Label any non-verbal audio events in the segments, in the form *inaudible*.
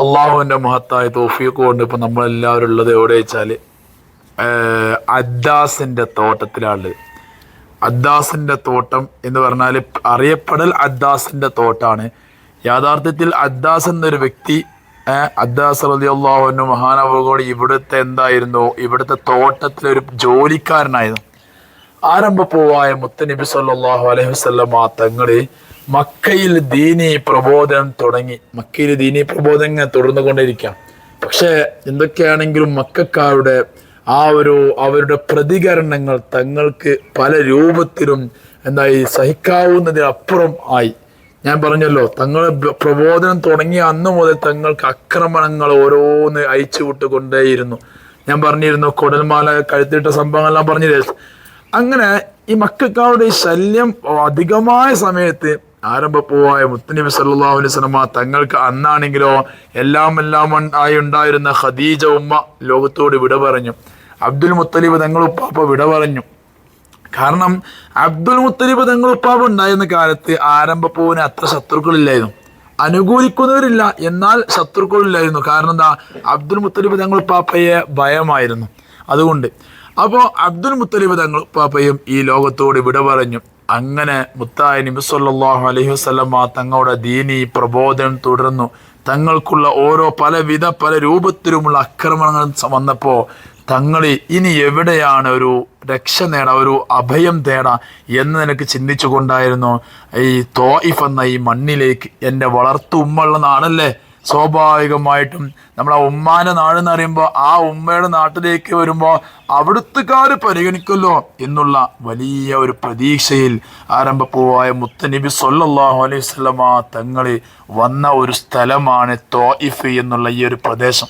അള്ളാഹുവിന്റെ മഹത്തായ തോഫിയൊക്കെ കൊണ്ട് ഇപ്പം നമ്മളെല്ലാവരും ഉള്ളത് എവിടെ വെച്ചാൽ അദ്ദാസിന്റെ തോട്ടത്തിലാണ് അദ്ദാസിന്റെ തോട്ടം എന്ന് പറഞ്ഞാൽ അറിയപ്പെടൽ അദ്ദാസിന്റെ തോട്ടാണ്. യാഥാർത്ഥ്യത്തിൽ അദ്ദാസ് എന്നൊരു വ്യക്തി അദ്ദാസ് അള്ളാഹുവിന്റെ മഹാനവകോട് ഇവിടുത്തെ എന്തായിരുന്നു? ഇവിടുത്തെ തോട്ടത്തിലൊരു ജോലിക്കാരനായിരുന്നു. ആരംഭ ആരംഭപ്പൂവായ മുത്തനബി സല്ലാഹു അലൈഹി വസല്ലം ആ തങ്ങൾ മക്കയിൽ ദീനി പ്രബോധനം തുടങ്ങി. മക്കയിൽ ദീനി പ്രബോധനം തുടർന്നു കൊണ്ടിരിക്കാം പക്ഷെ എന്തൊക്കെയാണെങ്കിലും മക്കാരുടെ ആ ഒരു അവരുടെ പ്രതികരണങ്ങൾ തങ്ങൾക്ക് പല രൂപത്തിലും എന്തായി സഹിക്കാവുന്നതിനപ്പുറം ആയി. ഞാൻ പറഞ്ഞല്ലോ തങ്ങൾ പ്രബോധനം തുടങ്ങിയ അന്ന് മുതൽ തങ്ങൾക്ക് ആക്രമണങ്ങൾ ഓരോന്ന് അയച്ചു വിട്ടുകൊണ്ടേയിരുന്നു ഞാൻ പറഞ്ഞിരുന്നു കൊടൽമാല കഴുത്തിട്ട സംഭവങ്ങളെല്ലാം പറഞ്ഞില്ലേ? അങ്ങനെ ഈ മക്കാരുടെ ശല്യം അധികമായ സമയത്ത് ആരംഭപ്പൂവായ മുത്തനബി അലൈഹി വസല്ലമ തങ്ങൾക്ക് അന്നാണെങ്കിലോ എല്ലാം എല്ലാം ആയി ഉണ്ടായിരുന്ന ഖദീജ ഉമ്മ ലോകത്തോട് വിട പറഞ്ഞു. അബ്ദുൽ മുത്തലിബ് തങ്ങൾ ഉപ്പാപ്പ വിട പറഞ്ഞു. കാരണം അബ്ദുൽ മുത്തലിബ് തങ്ങൾ ഉപ്പാപ്പ ഉണ്ടായിരുന്ന കാലത്ത് ആരംഭപ്പൂവിന് അത്ര ശത്രുക്കളില്ലായിരുന്നു. അനുകൂലിക്കുന്നവരില്ല എന്നാൽ ശത്രുക്കളില്ലായിരുന്നു. കാരണം എന്താ? അബ്ദുൽ മുത്തലിബ് തങ്ങൾ ഉപ്പാപ്പയെ ഭയമായിരുന്നു. അതുകൊണ്ട്. അപ്പോൾ അബ്ദുൽ മുത്തലിബ് തങ്ങൾ ഉപ്പാപ്പയും ഈ ലോകത്തോട് വിട പറഞ്ഞു. അങ്ങനെ മുത്തായ നബി സല്ലല്ലാഹു അലൈഹി വസല്ലമ തങ്ങളുടെ ദീനി പ്രബോധനം തുടർന്നു. തങ്ങൾക്കുള്ള ഓരോ പലവിധ പല രൂപത്തിലുമുള്ള ആക്രമണങ്ങൾ വന്നപ്പോൾ തങ്ങൾ ഇനി എവിടെയാണ് ഒരു രക്ഷ നേടാ ഒരു അഭയം തേടാ എന്ന് നിനക്ക് ചിന്തിച്ചു കൊണ്ടായിരുന്നു ഈ തോയിഫ് എന്ന ഈ മണ്ണിലേക്ക് എന്റെ വളർത്തു ഉമ്മുള്ള നാടല്ലേ? സ്വാഭാവികമായിട്ടും നമ്മൾ ആ ഉമ്മാന്റെ നാടെന്ന് പറയുമ്പോൾ ആ ഉമ്മയുടെ നാട്ടിലേക്ക് വരുമ്പോൾ അവിടുത്തുകാർ പരിഗണിക്കുമല്ലോ എന്നുള്ള വലിയ ഒരു പ്രതീക്ഷയിൽ ആരംഭപ്പൂവായ മുത്തനബി സൊല്ലാഹു അലൈഹി വസല്ലമ തങ്ങളെ വന്ന ഒരു സ്ഥലമാണ് തോയിഫ് എന്നുള്ള ഈ ഒരു പ്രദേശം.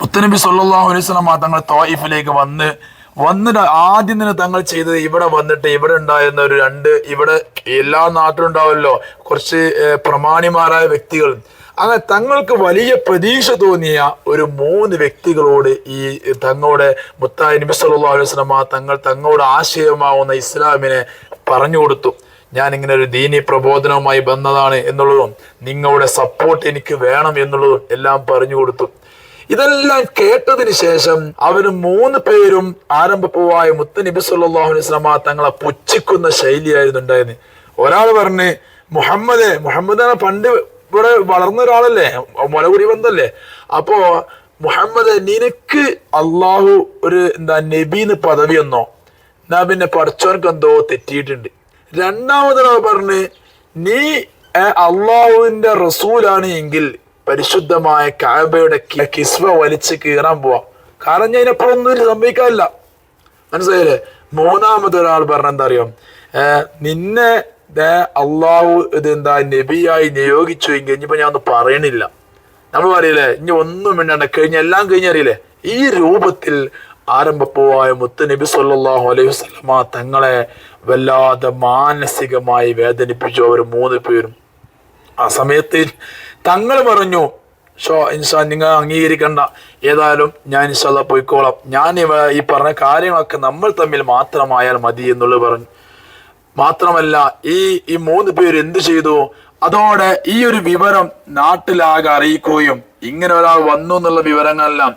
മുത്തനബി സൊല്ലാഹു അലൈഹി വസല്ലമ തങ്ങൾ തോയിഫിലേക്ക് വന്ന് വന്നിട്ട് ആദ്യം തന്നെ തങ്ങൾ ചെയ്തത് ഇവിടെ വന്നിട്ട് ഇവിടെ ഉണ്ടായിരുന്ന ഒരു രണ്ട് ഇവിടെ എല്ലാ നാട്ടിലും ഉണ്ടാവുമല്ലോ കുറച്ച് പ്രമാണിമാരായ വ്യക്തികൾ. അങ്ങനെ തങ്ങൾക്ക് വലിയ പ്രതീക്ഷ തോന്നിയ ഒരു മൂന്ന് വ്യക്തികളോട് ഈ തങ്ങളുടെ മുത്തായി നബി സല്ലല്ലാഹു അലൈഹി വസല്ലമ തങ്ങൾ തങ്ങളുടെ ആശയമാവുന്ന ഇസ്ലാമിനെ പറഞ്ഞു കൊടുത്തു. ഞാൻ ഇങ്ങനെ ഒരു ദീനി പ്രബോധനവുമായി വന്നതാണ് എന്നുള്ളതും നിങ്ങളുടെ സപ്പോർട്ട് എനിക്ക് വേണം എന്നുള്ളതും എല്ലാം പറഞ്ഞു കൊടുത്തു. ഇതെല്ലാം കേട്ടതിന് ശേഷം അവന് മൂന്ന് പേരും ആരംഭപ്പൂവായ മുത്ത നബി സല്ലല്ലാഹു അലൈഹി വസല്ലമ തങ്ങളെ പുച്ഛിക്കുന്ന ശൈലിയായിരുന്നു ഉണ്ടായിരുന്നത് ഒരാൾ പറഞ്ഞ് മുഹമ്മദ് മുഹമ്മദ് ആണ് പണ്ട് ഇവിടെ വളർന്ന ഒരാളല്ലേ? മുലകുടി ബന്ധല്ലേ അപ്പോ മുഹമ്മദ് നിനക്ക് അള്ളാഹു ഒരു എന്താ നബീന്ന് പദവി എന്നോ ഞാൻ പിന്നെ പഠിച്ചവനക്ക് എന്തോ തെറ്റിയിട്ടുണ്ട്. രണ്ടാമതൊരാൾ പറഞ്ഞ് നീ അള്ളാഹുവിന്റെ റസൂലാണ് എങ്കിൽ പരിശുദ്ധമായ കാബയുടെ കിസ്വ വലിച്ച് കീറാൻ പോവാം. കാരണം ഞാൻ എപ്പോഴൊന്നും സംഭവിക്കാറില്ല. മനസ്സിലായില്ലേ? മൂന്നാമതൊരാൾ പറഞ്ഞെന്താ അറിയോ? നിന്നെ ദേ അള്ളാഹു ഇത് എന്താ നബിയായി നിയോഗിച്ചു എങ്കിൽ ഇനിയിപ്പോൾ ഞാൻ ഒന്നും പറയണില്ല. നമ്മൾ പറയില്ലേ ഇനി ഒന്നും മിണ്ടണ്ട കഴിഞ്ഞ എല്ലാം കഴിഞ്ഞറിയില്ലേ ഈ രൂപത്തിൽ ആരംഭപ്പൂവായ മുത്ത് നബി സല്ലാഹു അലൈഹി വസ്ലമ തങ്ങളെ വല്ലാതെ മാനസികമായി വേദനിപ്പിച്ചു. അവർ മൂന്ന് പേരും. ആ സമയത്ത് തങ്ങൾ പറഞ്ഞു ഷോ ഇൻഷാ നിങ്ങൾ അംഗീകരിക്കണ്ട. ഏതായാലും ഞാൻ ഇൻഷാല്ല പോയിക്കോളാം. ഞാൻ ഈ പറഞ്ഞ കാര്യങ്ങളൊക്കെ നമ്മൾ തമ്മിൽ മാത്രമായാൽ മതി എന്നുള്ളത് പറഞ്ഞു. മാത്രമല്ല ഈ ഈ മൂന്ന് പേര് എന്ത് ചെയ്തു? അതോടെ ഈ ഒരു വിവരം നാട്ടിലാകെ അറിയിക്കുകയും ഇങ്ങനെ ഒരാൾ വന്നു എന്നുള്ള വിവരങ്ങളെല്ലാം.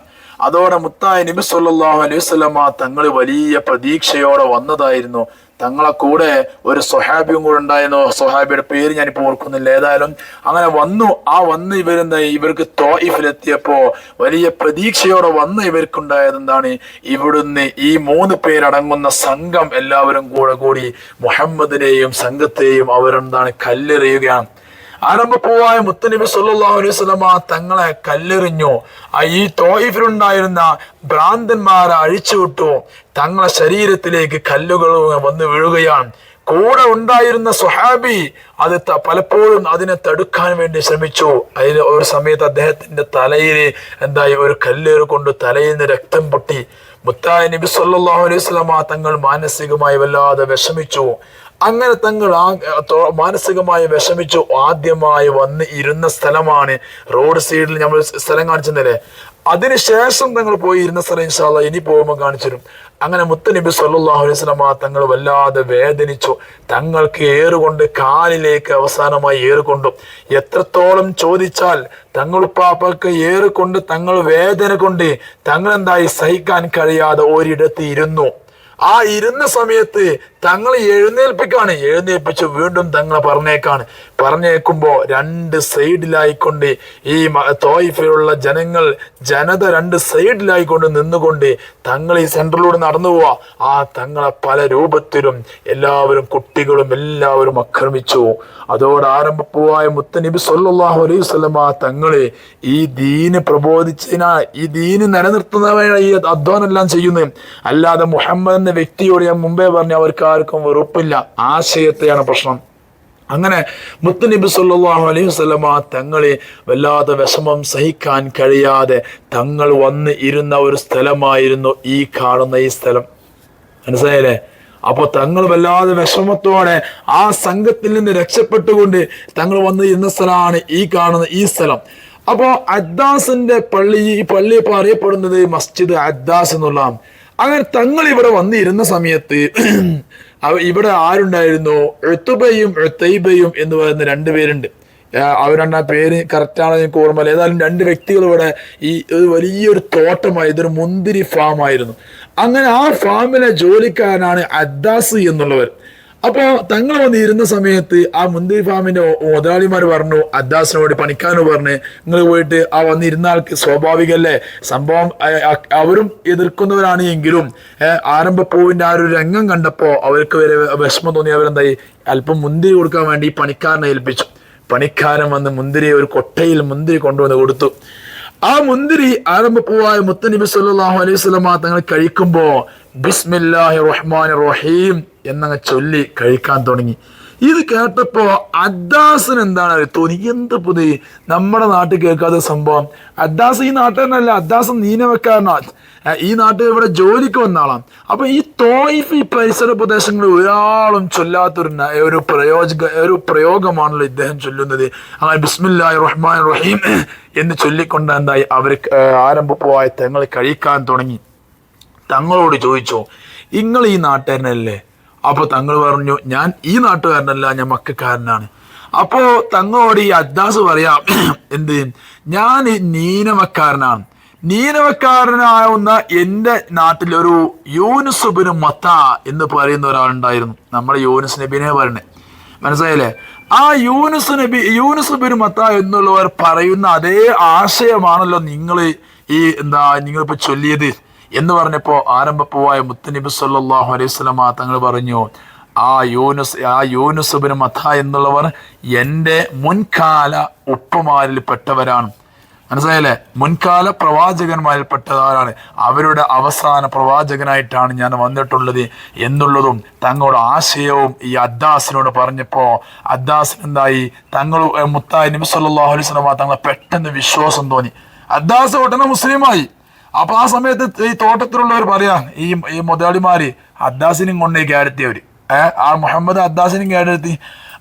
അതോടെ മുത്തായ നബി സല്ലല്ലാഹു അലൈഹി വസല്ലമ തങ്ങൾ വലിയ പ്രതീക്ഷയോടെ വന്നതായിരുന്നു. തങ്ങളെ കൂടെ ഒരു സ്വഹാബിയും കൂടെ ഉണ്ടായിരുന്നു സ്വഹാബിയുടെ പേര് ഞാനിപ്പോൾ ഓർക്കുന്നില്ല. ഏതായാലും അങ്ങനെ വന്നു. ആ വന്ന് ഇവരെന്താ ഇവർക്ക് തോയിഫിലെത്തിയപ്പോ വലിയ പ്രതീക്ഷയോടെ വന്ന് ഇവർക്കുണ്ടായത് എന്താണ്? ഇവിടുന്ന് ഈ മൂന്ന് പേരടങ്ങുന്ന സംഘം എല്ലാവരും കൂടെ കൂടി മുഹമ്മദിനെയും സംഘത്തെയും അവരെന്താണ് കല്ലെറിയുകയാണ്. ആരംഭപ്പൂവായ മുത്തനബി സല്ലല്ലാഹു അലൈഹി വസല്ലമ തങ്ങളെ കല്ലെറിഞ്ഞു. ഈ തോയിഫിലുണ്ടായിരുന്ന ഭ്രാന്തന്മാരെ അഴിച്ചുവിട്ടു. തങ്ങളെ ശരീരത്തിലേക്ക് കല്ലുകൾ വന്നു വീഴുകയാണ്. കൂടെ ഉണ്ടായിരുന്ന സുഹാബി അത് പലപ്പോഴും അതിനെ തടുക്കാൻ വേണ്ടി ശ്രമിച്ചു. അതിന് ഒരു സമയത്ത് അദ്ദേഹത്തിന്റെ തലയിൽ എന്തായി ഒരു കല്ലേറ് കൊണ്ട് തലയിൽ നിന്ന് രക്തം പൊട്ടി. മുത്തായ നബി സല്ലല്ലാഹു അലൈഹി വസല്ലമ തങ്ങൾ മാനസികമായി വല്ലാതെ വിഷമിച്ചു. അങ്ങനെ തങ്ങൾ ആ മാനസികമായി വിഷമിച്ചു. ആദ്യമായി വന്ന് ഇരുന്ന സ്ഥലമാണ് റോഡ് സൈഡിൽ നമ്മൾ സ്ഥലം കാണിച്ചതല്ലേ അതിനുശേഷം തങ്ങൾ പോയി ഇരുന്ന സ്ഥലം ഇൻഷാല്ല ഇനി പോകുമ്പോൾ കാണിച്ചു അങ്ങനെ മുത്തനബി സല്ലാഹു അലൈഹി വസല്ലമ തങ്ങൾ വല്ലാതെ വേദനിച്ചു. തങ്ങൾക്ക് ഏറുകൊണ്ട് കാലിലേക്ക് അവസാനമായി ഏറുകൊണ്ടു. എത്രത്തോളം ചോദിച്ചാൽ തങ്ങൾ തങ്ങളുപ്പാപ്പക്ക് ഏറുകൊണ്ട് തങ്ങൾ വേദന കൊണ്ട് തങ്ങൾ എന്തായി സഹിക്കാൻ കഴിയാതെ ഒരിടത്ത് ഇരുന്നു. ആ ഇരുന്ന സമയത്ത് തങ്ങളെ എഴുന്നേൽപ്പിക്കാണ് എഴുന്നേൽപ്പിച്ച് വീണ്ടും തങ്ങളെ പറഞ്ഞേക്കാണ്. പറഞ്ഞേക്കുമ്പോൾ രണ്ട് സൈഡിലായിക്കൊണ്ട് ഈ തോയിഫിലുള്ള ജനങ്ങൾ ജനത രണ്ട് സൈഡിലായിക്കൊണ്ട് നിന്നുകൊണ്ട് തങ്ങൾ ഈ സെൻട്രലൂടെ നടന്നു പോവാ. ആ തങ്ങളെ പല രൂപത്തിലും എല്ലാവരും കുട്ടികളും എല്ലാവരും ആക്രമിച്ചു. അതോടെ ആരംഭപ്പൂവായ മുത്തനബി സല്ലാഹു അലൈഹി വസല്ലമ തങ്ങളെ ഈ ദീന് പ്രബോധിച്ചതിനാ ഈ ദീന് നിലനിർത്തുന്നവരായി ഈ അധ്വാനം എല്ലാം ചെയ്യുന്നത് അല്ലാതെ മുഹമ്മദ് വ്യക്തിയോട് ഞാൻ മുമ്പേ പറഞ്ഞു അവർക്ക് ആർക്കും വെറുപ്പില്ല ആശയത്തെയാണ് പ്രശ്നം. അങ്ങനെ മുത്തുനബി സല്ലല്ലാഹു അലൈഹി വസല്ലമ തങ്ങളെ വല്ലാതെ വിഷമം സഹിക്കാൻ കഴിയാതെ തങ്ങൾ വന്ന് ഇരുന്ന ഒരു സ്ഥലമായിരുന്നു ഈ കാണുന്ന ഈ സ്ഥലം. മനസ്സിലായില്ലേ? അപ്പോൾ തങ്ങൾ വല്ലാതെ വിഷമത്തോടെ ആ സംഘത്തിൽ നിന്ന് രക്ഷപ്പെട്ടുകൊണ്ട് തങ്ങൾ വന്ന് ഇരുന്ന സ്ഥലമാണ് ഈ കാണുന്ന ഈ സ്ഥലം. അപ്പോൾ അദ്ദാസിന്റെ പള്ളി ഈ പള്ളി ഇപ്പൊ അറിയപ്പെടുന്നത് മസ്ജിദ് അദ്ദാസ് എന്നുള്ളതാണ്. അങ്ങനെ തങ്ങൾ ഇവിടെ വന്നിരുന്ന സമയത്ത് *clears throat* ഇവിടെ ആരുണ്ടായിരുന്നു? എഴുത്തുബയും എഴുത്തൈബയും എന്ന് പറയുന്ന രണ്ടുപേരുണ്ട് അവരുടെ പേര് കറക്റ്റാണ് എനിക്ക് ഓർമ്മയില്ല. ഏതായാലും രണ്ട് വ്യക്തികൾ ഇവിടെ ഈ ഒരു വലിയൊരു തോട്ടമായി ഇതൊരു മുന്തിരി ഫാം ആയിരുന്നു. അങ്ങനെ ആ ഫാമിലെ ജോലിക്കാരനാണ് അദ്ദാസ് എന്നുള്ളവർ. അപ്പോ തങ്ങൾ വന്നിരുന്ന സമയത്ത് ആ മുന്തിരി ഫാമിന്റെ മുതലാളിമാർ പറഞ്ഞു അദ്ദാസിനോട് പണിക്കാനോ പറഞ്ഞ് നിങ്ങൾ പോയിട്ട് ആ വന്നിരുന്ന ആൾക്ക് സ്വാഭാവികല്ലേ? സംഭവം അവരും എതിർക്കുന്നവരാണ് എങ്കിലും ആരംഭ ആരംഭപ്പൂവിന്റെ ആ ഒരു രംഗം കണ്ടപ്പോ അവർക്ക് വരെ വിഷമം തോന്നി. അവരെന്തായി? അല്പം മുന്തിരി കൊടുക്കാൻ വേണ്ടി പണിക്കാരനെ ഏൽപ്പിച്ചു. പണിക്കാരൻ വന്ന് മുന്തിരി ഒരു കൊട്ടയിൽ മുന്തിരി കൊണ്ടുവന്ന് കൊടുത്തു. ആ മുന്തിരി ആരംഭപ്പൂവായ മുത്തനബി സല്ലല്ലാഹു അലൈഹി വസല്ലമ തങ്ങൾ കഴിക്കുമ്പോ ബിസ്മില്ലാഹി റഹ്മാൻ റഹീം എന്നങ്ങ് ചൊല്ലി കഴിക്കാൻ തുടങ്ങി. ഇത് കേട്ടപ്പോ അദ്ദാസിന് എന്താണ് തോന്നി. എന്ത് പുതി? നമ്മുടെ നാട്ടിൽ കേൾക്കാത്ത സംഭവം. അദ്ദാസ് ഈ നാട്ടുകാരനല്ല. അദ്ദാസ് നീനവക്കാരനാണ് ഈ നാട്ടിൽ ഇവിടെ ജോലിക്ക് വന്ന ആളാണ് അപ്പൊ ഈ തോയിഫ് ഈ പരിസര പ്രദേശങ്ങളിൽ ഒരാളും ചൊല്ലാത്തൊരു ഒരു പ്രയോജക ഒരു പ്രയോഗമാണല്ലോ ഇദ്ദേഹം ചൊല്ലുന്നത്. അങ്ങനെ ബിസ്മില്ലാഹി റഹ്മാൻ റഹീം എന്ന് ചൊല്ലിക്കൊണ്ട് എന്തായി? അവർ ആരംഭപ്പുവായ തങ്ങൾ കഴിക്കാൻ തുടങ്ങി. തങ്ങളോട് ചോദിച്ചു നിങ്ങൾ ഈ നാട്ടുകാരനല്ലേ? അപ്പൊ തങ്ങൾ പറഞ്ഞു ഞാൻ ഈ നാട്ടുകാരനല്ല ഞാൻ മക്കാരനാണ്. അപ്പോൾ തങ്ങളോട് ഈ അദ്ദാസ് പറയാം *clears throat* എന്ത്? ഞാൻ നീനമക്കാരനാണ്. നീനമക്കാരനാവുന്ന എന്റെ നാട്ടിലൊരു യൂനുസുബിന് മത്ത എന്ന് പറയുന്ന ഒരാളുണ്ടായിരുന്നു. നമ്മുടെ യൂനുസ് നബിനെ പറയണേ മനസ്സിലായില്ലേ? ആ യൂനുസ് നബി യൂനുസ് മത്ത എന്നുള്ളവർ പറയുന്ന അതേ ആശയമാണല്ലോ നിങ്ങൾ ഈ എന്താ നിങ്ങളിപ്പോൾ ചൊല്ലിയത്. എന്ന് പറഞ്ഞപ്പോ ആരംഭപ്പൂവായ മുത്തനബി സല്ലാഹു അലൈഹി വസല്ലമ തങ്ങൾ പറഞ്ഞു ആ യൂനുസ് ആ യൂനുസ് മഥ മത്ത എന്നുള്ളവർ എന്റെ മുൻകാല ഉപ്പമാരിൽ പെട്ടവരാണ് മനസ്സിലായല്ലേ? മുൻകാല പ്രവാചകന്മാരിൽ പെട്ടതാരാണ് അവരുടെ അവസാന പ്രവാചകനായിട്ടാണ് ഞാൻ വന്നിട്ടുള്ളത് എന്നുള്ളതും തങ്ങളുടെ ആശയവും ഈ അദ്ദാസിനോട് പറഞ്ഞപ്പോ അദ്ദാസിന് എന്തായി? തങ്ങൾ മുത്തായി സല്ലല്ലാഹു അലൈഹി വസല്ലമ തങ്ങളെ പെട്ടെന്ന് വിശ്വാസം തോന്നി. അദ്ദാസ് ഉടനെ മുസ്ലിമായി അപ്പൊ ആ സമയത്ത് ഈ തോട്ടത്തിലുള്ളവർ പറയാ ഈ ഈ മുതലാളിമാര് അദ്ദാസിനും കൊണ്ടേ കയറത്തിയവര് ഏഹ് ആ മുഹമ്മദ് അദ്ദാസിനും കയറത്തി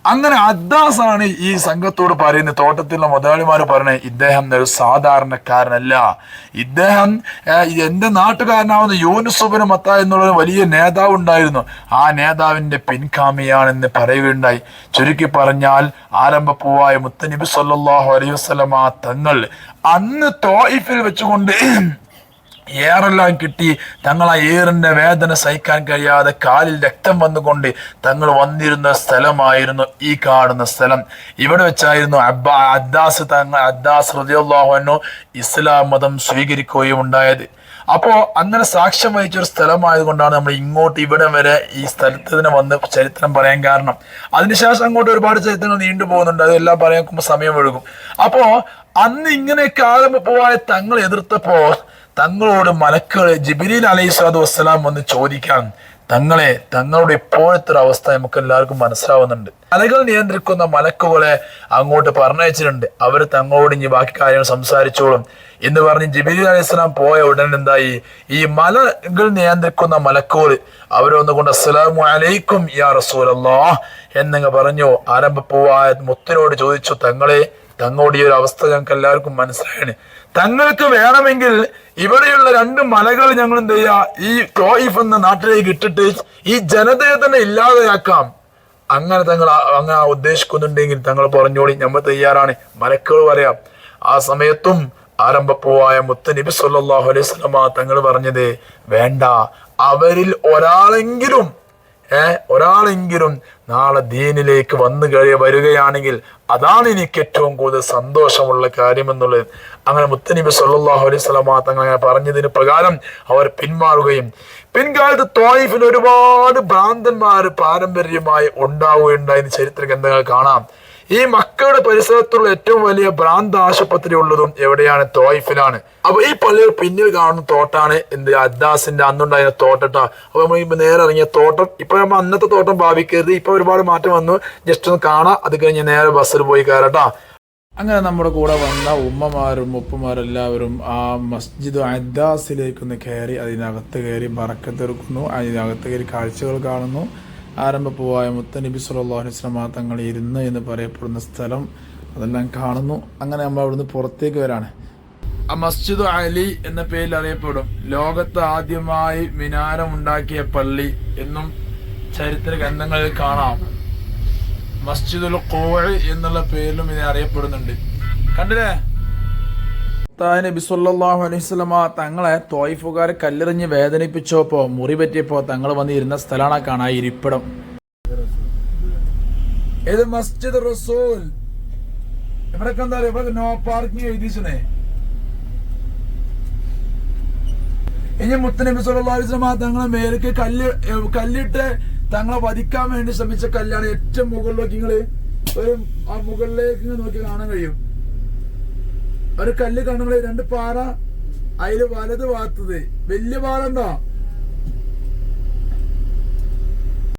അങ്ങനെ അദ്ദാസാണ് ഈ സംഘത്തോട് പറയുന്നത് തോട്ടത്തിലുള്ള മുതലാളിമാർ പറയണേ ഇദ്ദേഹം ഒരു സാധാരണക്കാരനല്ല. ഇദ്ദേഹം എന്റെ നാട്ടുകാരനാവുന്ന യൂനുസുബിന് മത്ത എന്നുള്ള വലിയ നേതാവ് ഉണ്ടായിരുന്നു. ആ നേതാവിന്റെ പിൻഗാമിയാണെന്ന് പറയുകയുണ്ടായി. ചുരുക്കി പറഞ്ഞാൽ ആരംഭപ്പൂവായ മുത്തനബി സല്ലാഹു അലൈഹി തങ്ങൾ അന്ന് തോയിഫിൽ വെച്ചുകൊണ്ട് ഏറെല്ലാം കിട്ടി. തങ്ങൾ ആ ഏറിന്റെ വേദന സഹിക്കാൻ കഴിയാതെ കാലിൽ രക്തം വന്നുകൊണ്ട് തങ്ങൾ വന്നിരുന്ന സ്ഥലമായിരുന്നു ഈ കാണുന്ന സ്ഥലം. ഇവിടെ വെച്ചായിരുന്നു അബ്ബ അദ്ദാസ് തങ്ങൾ അദ്ദാസ് ഹൃദയല്ലാഹുനു ഇസ്ലാം മതം സ്വീകരിക്കുകയും ഉണ്ടായത്. അപ്പോ അങ്ങനെ സാക്ഷ്യം വഹിച്ച ഒരു സ്ഥലമായതുകൊണ്ടാണ് നമ്മൾ ഇങ്ങോട്ട് ഇവിടെ വരെ ഈ സ്ഥലത്ത് തന്നെ വന്ന് ചരിത്രം പറയാൻ കാരണം. അതിനുശേഷം അങ്ങോട്ട് ഒരുപാട് ചരിത്രങ്ങൾ നീണ്ടു പോകുന്നുണ്ട് അതെല്ലാം പറയാൻ സമയം ഒഴുകും. അപ്പോ അന്ന് ഇങ്ങനെ കാലം പോവാതെ തങ്ങൾ എതിർത്തപ്പോ തങ്ങളോട് മലക്കൾ ജിബിരിൽ അലൈഹി സ്വലാത്തു വസ്സലാം വന്ന് ചോദിക്കാൻ തങ്ങളെ തങ്ങളുടെ ഇപ്പോഴത്തെ ഒരു അവസ്ഥ നമുക്ക് എല്ലാവർക്കും മനസ്സിലാവുന്നുണ്ട്. മലകൾ നിയന്ത്രിക്കുന്ന മലക്കുകളെ അങ്ങോട്ട് പറഞ്ഞയച്ചിട്ടുണ്ട്. അവർ തങ്ങളോട് ഇനി ബാക്കി കാര്യങ്ങൾ സംസാരിച്ചോളും എന്ന് പറഞ്ഞ് ജിബിലി അലൈഹി സ്വലാം പോയ ഉടൻ എന്തായി? ഈ മലകൾ നിയന്ത്രിക്കുന്ന മലക്കുകൾ അവരൊന്നുകൊണ്ട് അസ്സലാമു അലൈക്കും യാ റസൂലല്ലാ എന്നങ്ങ് പറഞ്ഞു. ആരംഭപ്പൂവായ മുത്തിനോട് ചോദിച്ചു തങ്ങളെ തങ്ങളുടെ ഒരു അവസ്ഥ ഞങ്ങൾക്ക് എല്ലാവർക്കും മനസ്സിലായാണ് തങ്ങൾക്ക് വേണമെങ്കിൽ ഇവിടെയുള്ള രണ്ട് മലകൾ ഞങ്ങൾ എന്ത് ചെയ്യാ ഈ ടോയിഫ് എന്ന നാട്ടിലേക്ക് ഇട്ടിട്ട് ഈ ജനതയെ തന്നെ ഇല്ലാതെയാക്കാം. അങ്ങനെ തങ്ങൾ അങ്ങനെ ഉദ്ദേശിക്കുന്നുണ്ടെങ്കിൽ തങ്ങൾ പറഞ്ഞോളി നമ്മൾ തയ്യാറാണ്. മലക്കുകൾ പറയാം ആ സമയത്തും ആരംഭപ്പൂവായ മുത്ത നബി സല്ലല്ലാഹു അലൈഹി വസല്ലമ തങ്ങൾ പറഞ്ഞത് വേണ്ട അവരിൽ ഒരാളെങ്കിലും ഒരാളെങ്കിലും നാളെ ദീനിലേക്ക് വന്നു കഴിയ വരികയാണെങ്കിൽ അതാണ് എനിക്ക് ഏറ്റവും കൂടുതൽ സന്തോഷമുള്ള കാര്യം എന്നുള്ളത് അങ്ങനെ മുത്തനിബി സല്ലാഹു അലൈഹി സ്വലമാ തങ്ങൾ അങ്ങനെ പറഞ്ഞതിന് പ്രകാരം അവർ പിന്മാറുകയും പിൻകാലത്ത് തോയിഫിൽ ഒരുപാട് ഭ്രാന്തന്മാർ പാരമ്പര്യമായി ഉണ്ടാവുകയുണ്ടായെന്ന് ചരിത്ര ഗ്രന്ഥങ്ങൾ കാണാം. ഈ മക്കളുടെ പരിസരത്തുള്ള ഏറ്റവും വലിയ ഭ്രാന്ത ആശുപത്രി ഉള്ളതും എവിടെയാണ്? തോയിഫിലാണ്. അപ്പൊ ഈ പള്ളിയുടെ പിന്നിൽ കാണുന്ന തോട്ടാണ് എന്ത്? അദ്ദാസിന്റെ അന്നുണ്ടായ തോട്ടട്ട അപ്പൊ നമ്മൾ ഇപ്പൊ നേരെ ഇറങ്ങിയ തോട്ടം. ഇപ്പൊ നമ്മൾ അന്നത്തെ തോട്ടം ഭാവിക്കരുത്. ഇപ്പൊ ഒരുപാട് മാറ്റം വന്നു. ജസ്റ്റ് ഒന്ന് കാണാം. അത് കഴിഞ്ഞ് നേരെ ബസ്സിൽ പോയി കയറട്ടാ അങ്ങനെ നമ്മുടെ കൂടെ വന്ന ഉമ്മമാരും ഉപ്പമാരെല്ലാവരും ആ മസ്ജിദ് അദ്ദാസിലേക്കൊന്ന് കയറി അതിനകത്ത് കയറി മറക്കത്തെടുക്കുന്നു അതിനകത്ത് കയറി കാഴ്ചകൾ കാണുന്നു. ആരംഭപ്പൂവായ മുത്തനബി സല്ലല്ലാഹു അലൈഹി വസല്ലമ തങ്ങൾ ഇരുന്ന് എന്ന് പറയപ്പെടുന്ന സ്ഥലം അതെല്ലാം കാണുന്നു. അങ്ങനെ നമ്മൾ അവിടുന്ന് പുറത്തേക്ക് വരാണ്. ആ മസ്ജിദ് അലി എന്ന പേരിൽ അറിയപ്പെടും. ലോകത്ത് ആദ്യമായി മിനാരം ഉണ്ടാക്കിയ പള്ളി എന്നും ചരിത്ര ഗ്രന്ഥങ്ങളിൽ കാണാം. മസ്ജിദുൽ കോഴ് എന്നുള്ള പേരിലും ഇത് അറിയപ്പെടുന്നുണ്ട്. കണ്ടില്ലേ? ഭർത്താവ് നബി സല്ലല്ലാഹു അലൈഹി വസല്ലമ തങ്ങളെ തോയിഫുകാർ കല്ലെറിഞ്ഞ് വേദനിപ്പിച്ചപ്പോൾ മുറി പറ്റിയപ്പോ തങ്ങൾ വന്നിരുന്ന സ്ഥലമാണ് കാണാൻ കാണാ ഇരിപ്പിടം. ഇത് മസ്ജിദ് റസൂൽ. ഇവിടെ എന്താ പറയുക ഇവിടെ നോ പാർക്കിംഗ് എഴുതിച്ചേ ഇനി മുത്തനബി സല്ലല്ലാഹു അലൈഹി തങ്ങളെ മേലേക്ക് കല്ല് കല്ലിട്ട് തങ്ങളെ വധിക്കാൻ വേണ്ടി ശ്രമിച്ച കല്ലാണ് ഏറ്റവും മുകളിലേക്ക് നിങ്ങൾ ഒരു ആ മുകളിലേക്ക് നോക്കി കാണാൻ കഴിയും. ഒരു കല്ല് കണ്ണുകൾ രണ്ട് പാറ അതിൽ വലത് ഭാഗത്തത്. വലിയ പാറ ഉണ്ടോ?